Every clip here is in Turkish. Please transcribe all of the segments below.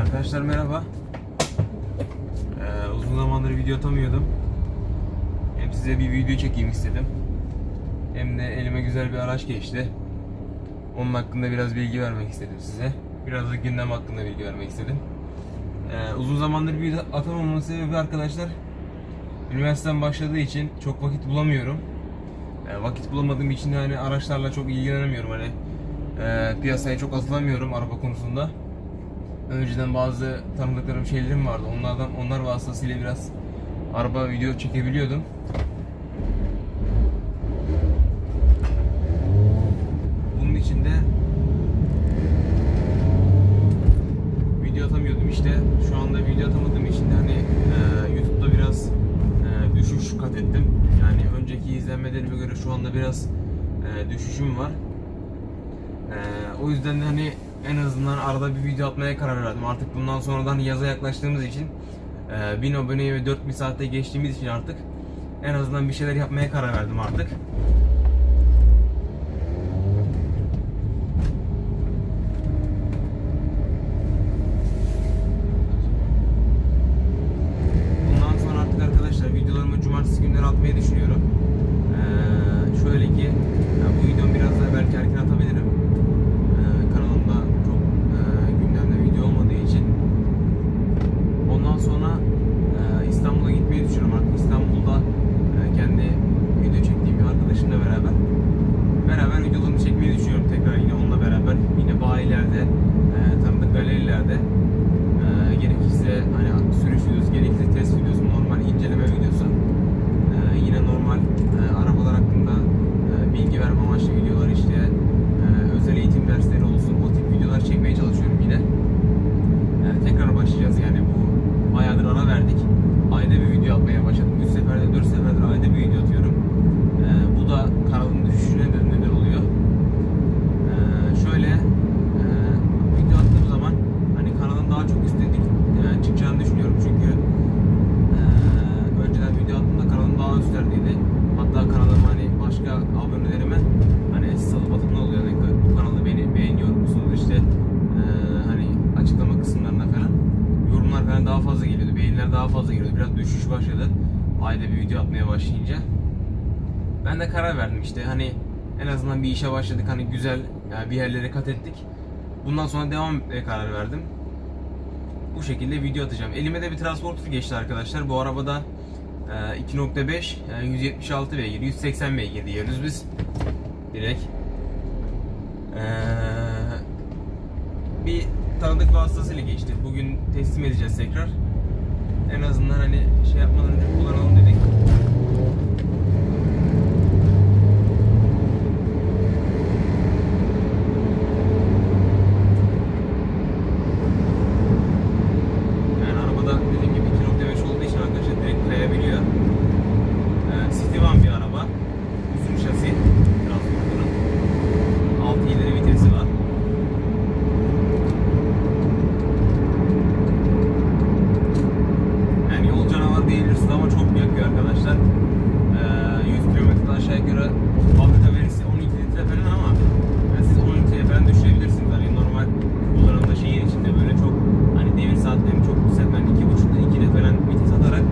Arkadaşlar merhaba. Ee, uzun zamandır video atamıyordum. Hem size bir video çekeyim istedim. Hem de elime güzel bir araç geçti. Onun hakkında biraz bilgi vermek istedim size. Biraz da gündem hakkında bilgi vermek istedim. Ee, uzun zamandır video atamamamın sebebi arkadaşlar üniversiteden başladığı için çok vakit bulamıyorum. Ee, vakit bulamadığım için de hani araçlarla çok ilgilenemiyorum hani e, piyasaya çok atılamıyorum araba konusunda. Önceden bazı tanıdıklarım şeylerim vardı. Onlardan onlar vasıtasıyla biraz araba video çekebiliyordum. Bunun için de video atamıyordum işte. Şu anda video atamadığım için de hani e, YouTube'da biraz e, düşüş kat ettim. Yani önceki izlenmelerime göre şu anda biraz e, düşüşüm var. E, o yüzden de hani en azından arada bir video atmaya karar verdim. Artık bundan sonradan yaza yaklaştığımız için e, 1000 aboneye ve 4000 saatte geçtiğimiz için artık en azından bir şeyler yapmaya karar verdim artık. Bundan sonra artık arkadaşlar videolarımı cumartesi günleri atmayı düşünüyorum. Ee, şöyle ki ya bu videomu biraz daha belki erken atabilirim. Ee, kanalımda çok e, gündemde video olmadığı için. Ondan sonra e, İstanbul'a gitmeyi düşünüyorum artık. İstanbul'da e, kendi video çektiğim bir arkadaşımla beraber beraber videolarımı çekmeyi düşünüyorum tekrar yine onunla beraber. Yine bayilerde, e, tanıdık galerilerde e, gerekirse hani sürüş videosu, gerekirse test videosu, normal inceleme videosu. E, yine normal e, arabalar hakkında e, bilgi verme amaçlı videolar işte e, özel eğitim dersleri olsun o tip videolar çekmeye çalışıyorum yine. Yani tekrar başlayacağız yani bu bayağıdır ara verdik. Ayda bir video atmaya başladım. 3 seferde 4 seferdir ayda bir video atıyorum. E, bu da kanalın düşüşüne de neden oluyor. E, şöyle e, video attığım zaman hani kanalın daha çok üstledik e, çıkacağını düşünüyorum çünkü e, önceden video attığımda kanalım daha üstlerdeydi. Hatta kanalım hani başka abonelerime hani SS alıp atımda oluyor. Hani bu kanalı beni beğeniyor musunuz işte e, hani açıklama kısımlarına falan yorumlar falan daha fazla geliyordu. Beğeniler daha fazla geliyordu. Biraz düşüş başladı. Ayda bir video atmaya başlayınca. Ben de karar verdim işte hani en azından bir işe başladık hani güzel yani bir yerlere kat ettik. Bundan sonra devam etmeye karar verdim. Bu şekilde video atacağım. Elime de bir transporter geçti arkadaşlar. Bu arabada e, 2.5 yani 176 beygir, 180 beygir diyoruz biz. Direkt. E, bir tanıdık vasıtasıyla geçti. Bugün teslim edeceğiz tekrar. En azından hani şey yapmadan önce kullanalım dedik. Yani arabada dediğim gibi 2.5 olduğu için arkadaşlar direkt kayabiliyor. Ee, Cityvan bir araba. Uzun şasi transporterın. 6 ileri vitesi var. Yani yol canavarı diyebilirsiniz ama çok yakıyor arkadaşlar. Ee, 100 km aşağı yukarı fabrika verisi 12 litre falan ama yani siz 10 litreye falan düşürebilirsiniz. Hani normal kullanımda şehir içinde böyle çok hani devir saatlerini çok yükseltmen 2.5'da 2'de falan vites atarak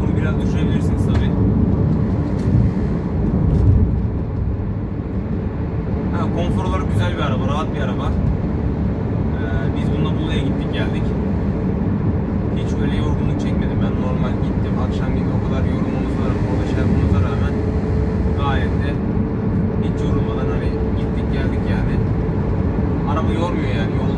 bunu biraz düşürebilirsiniz tabi. Ha, konfor olarak güzel bir araba, rahat bir araba. Ee, biz bununla Bolu'ya gittik geldik. Hiç öyle yorgunluk çekmedim. Ben normal gittim. Akşam gibi o kadar yorulmamıza rağmen, orada şey yapmamıza rağmen gayet de hiç yorulmadan hani gittik geldik yani. Araba yormuyor yani.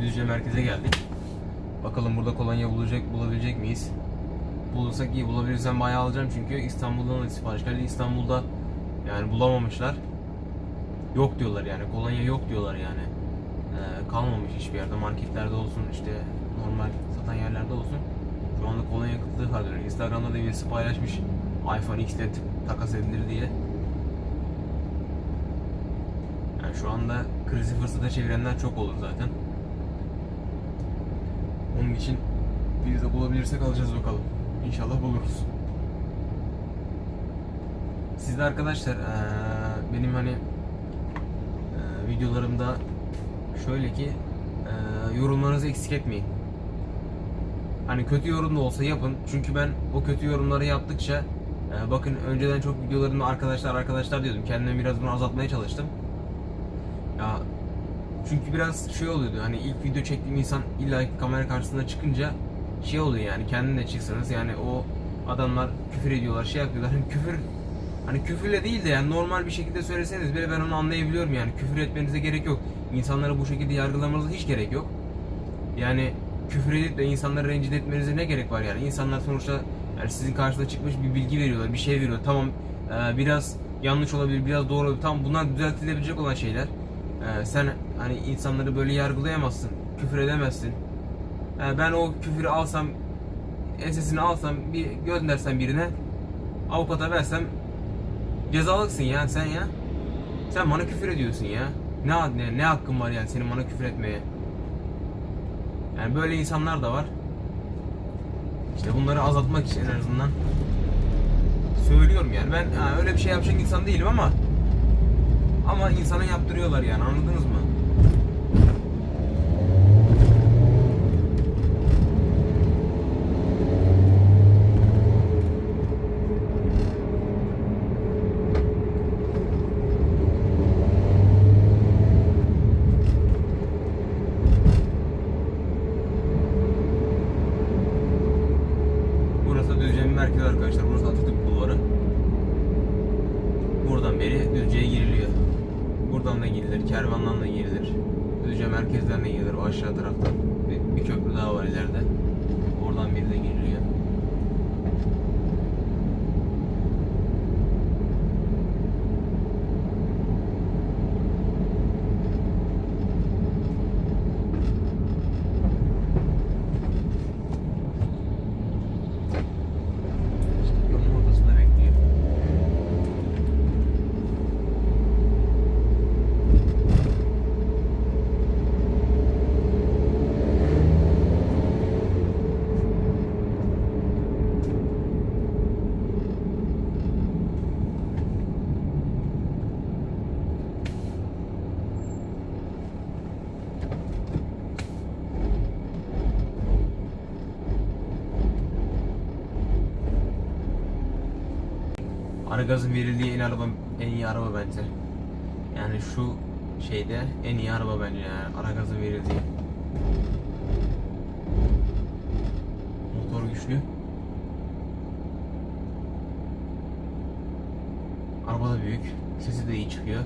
Düzce merkeze geldik. Bakalım burada kolonya bulacak, bulabilecek miyiz? bulursak iyi bulabilirsem bayağı alacağım çünkü İstanbul'dan da sipariş geldi. İstanbul'da yani bulamamışlar. Yok diyorlar yani kolonya yok diyorlar yani. Ee, kalmamış hiçbir yerde marketlerde olsun işte normal satan yerlerde olsun. Şu anda kolonya kıtlığı var diyor. Instagram'da da birisi paylaşmış iPhone tık- takas edilir diye. Yani şu anda krizi fırsata çevirenler çok olur zaten. Onun için biz de bulabilirsek alacağız bakalım. İnşallah buluruz. Siz de arkadaşlar benim hani videolarımda şöyle ki yorumlarınızı eksik etmeyin. Hani kötü yorum da olsa yapın. Çünkü ben o kötü yorumları yaptıkça bakın önceden çok videolarımda arkadaşlar arkadaşlar diyordum. Kendime biraz bunu azaltmaya çalıştım. Ya çünkü biraz şey oluyordu hani ilk video çektiğim insan illa kamera karşısına çıkınca şey oluyor yani kendin de çıksanız yani o adamlar küfür ediyorlar şey yapıyorlar. Hani küfür hani küfürle değil de yani normal bir şekilde söyleseniz bile ben onu anlayabiliyorum yani. Küfür etmenize gerek yok. İnsanları bu şekilde yargılamanıza hiç gerek yok. Yani küfür edip de insanları rencide etmenize ne gerek var yani? İnsanlar sonuçta yani sizin karşınıza çıkmış bir bilgi veriyorlar bir şey veriyorlar. Tamam biraz yanlış olabilir biraz doğru olabilir. Tamam bunlar düzeltilebilecek olan şeyler ee, sen hani insanları böyle yargılayamazsın, küfür edemezsin. Ee, ben o küfürü alsam, sesini alsam, bir göndersem birine, avukata versem cezalıksın ya sen ya. Sen bana küfür ediyorsun ya. Ne ne, ne hakkın var yani senin bana küfür etmeye? Yani böyle insanlar da var. İşte bunları azaltmak için en azından söylüyorum yani. Ben ha, öyle bir şey yapacak insan değilim ama ama insana yaptırıyorlar yani anladınız mı? merkez arkadaşlar. Burası Atatürk Bulvarı. Buradan beri Düzce'ye giriliyor. Buradan da girilir, kervandan da girilir. Düzce merkezden de girilir o aşağı taraftan. Bir, bir köprü daha var ileride. Oradan biri de giriliyor. Ara gazın verildiği en araba en iyi araba bence. Yani şu şeyde en iyi araba bence yani ara gazın verildiği. Motor güçlü. Araba da büyük. Sesi de iyi çıkıyor.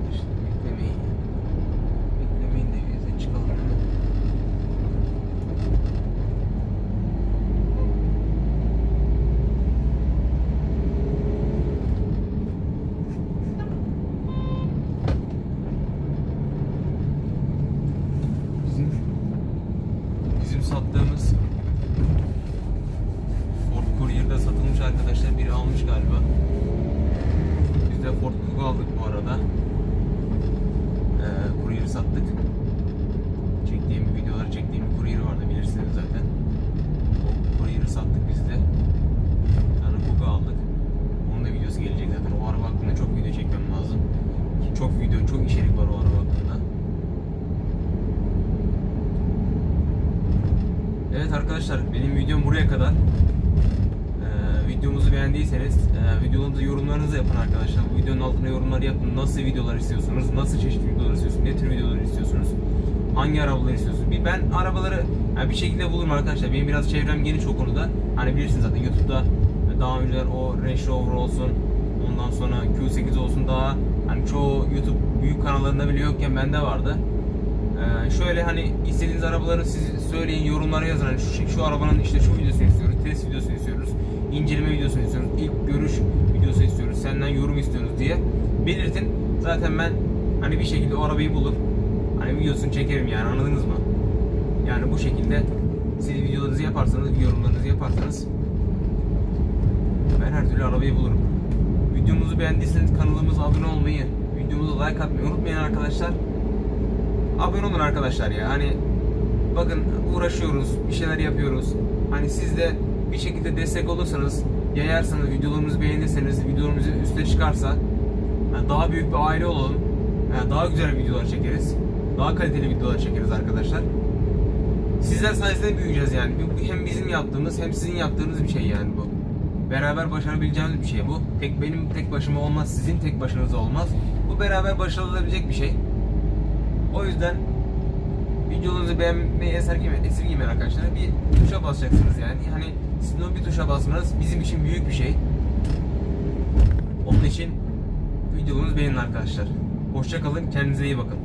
Arkadaşlar beklemeyin. Beklemeyin de biz de çıkalım hemen. Bizim bizim sattığımız Ford Courier'da satılmış arkadaşlar biri almış galiba. Biz de Ford Kuga aldık bu arada. Ee, Courier'ı sattık. Çektiğim videoları çektiğim bir Courier vardı bilirsiniz zaten. O Courier'ı sattık biz de. Yani Kuga aldık. Onun da videosu gelecek zaten. O araba hakkında çok video çekmem lazım. Çok video, çok içerik var o araba hakkında. Evet arkadaşlar benim videom buraya kadar. Ee, videomuzu beğendiyseniz e, videomuzu yorumlarınızı yapın arkadaşlar. Bu videonun altına yorumlar yapın. Nasıl videolar istiyorsunuz? Nasıl çeşitli videolar istiyorsunuz? Ne tür videolar istiyorsunuz? Hangi arabaları istiyorsunuz? Bir ben arabaları yani bir şekilde bulurum arkadaşlar. Benim biraz çevrem geniş o konuda. Hani bilirsiniz zaten YouTube'da daha önceler o Range Rover olsun. Ondan sonra Q8 olsun daha hani çoğu YouTube büyük kanallarında bile yokken bende vardı. Ee, şöyle hani istediğiniz arabaları siz söyleyin yorumlara yazın hani şu, şu arabanın işte şu videosunu istiyoruz, test videosunu istiyoruz, inceleme videosunu istiyoruz, ilk görüş videosu istiyoruz, senden yorum istiyoruz diye belirtin. Zaten ben hani bir şekilde o arabayı bulur, hani videosunu çekerim yani anladınız mı? Yani bu şekilde siz videolarınızı yaparsanız, yorumlarınızı yaparsanız ben her türlü arabayı bulurum. Videomuzu beğendiyseniz kanalımıza abone olmayı, videomuza like atmayı unutmayın arkadaşlar abone olun arkadaşlar ya. Hani bakın uğraşıyoruz, bir şeyler yapıyoruz. Hani siz de bir şekilde destek olursanız, yayarsanız, videolarımızı beğenirseniz, videolarımız üste çıkarsa yani daha büyük bir aile olalım. Yani daha güzel videolar çekeriz. Daha kaliteli videolar çekeriz arkadaşlar. Sizler sayesinde büyüyeceğiz yani. Hem bizim yaptığımız hem sizin yaptığınız bir şey yani bu. Beraber başarabileceğimiz bir şey bu. Tek benim tek başıma olmaz, sizin tek başınıza olmaz. Bu beraber başarılabilecek bir şey. O yüzden videolarınızı beğenmeyi esirgemeyin, esirgemeyin arkadaşlar. Bir tuşa basacaksınız yani. Hani sizin o bir tuşa basmanız bizim için büyük bir şey. Onun için videolarınızı beğenin arkadaşlar. Hoşça kalın, kendinize iyi bakın.